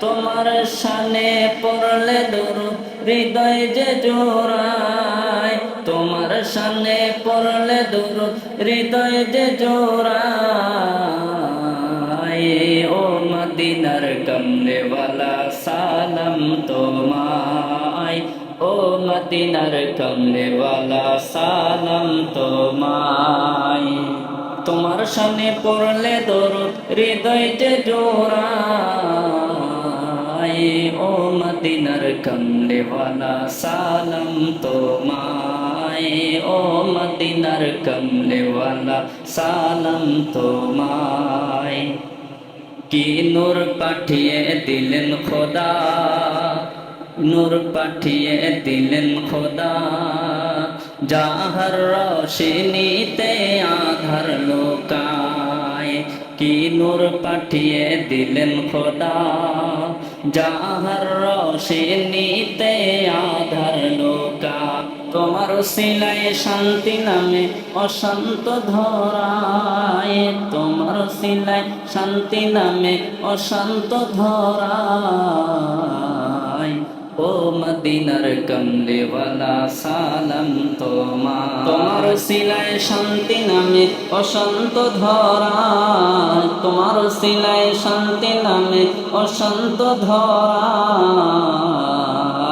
তোমার সানে পড়লে দরুদ, হৃদয় যে জোড়ায়। তোমার শানে পড়লে দরুদ, হৃদয় যে জোড়ায়। ও মদিনার কমলেওয়ালা, সালাম তোমায়। ও মদিনার কমলেওয়ালা, সালাম তোমায়। তোমার সামনে পড়লে দরুদ, হৃদয় যে জোড়ায়। মদিনার কমলেওয়ালা সালাম তোমায় ও মদিনার কমলেওয়ালা সালাম তোমায় কি নূর পাঠিয়ে দিলেন খোদা? নূর পাঠিয়ে দিলেন খোদা। যাহার রোশনীতে আধার লোকায়। কি নূর পাঠিয়ে দিলেন খোদা? যাহার রোশনীতে আধার লোকা তোমার সিলাই শান্তি নামে অশান্ত ধরায়। তোমার সিলাই শান্তি নামে অশান্ত ধরায়। ও মদিনার কমলেওয়ালা সালাম তোমা তোমার সিলাই শান্তি নামে অশান্ত ধরা তোমার সিলাই শান্তি নামে অশান্ত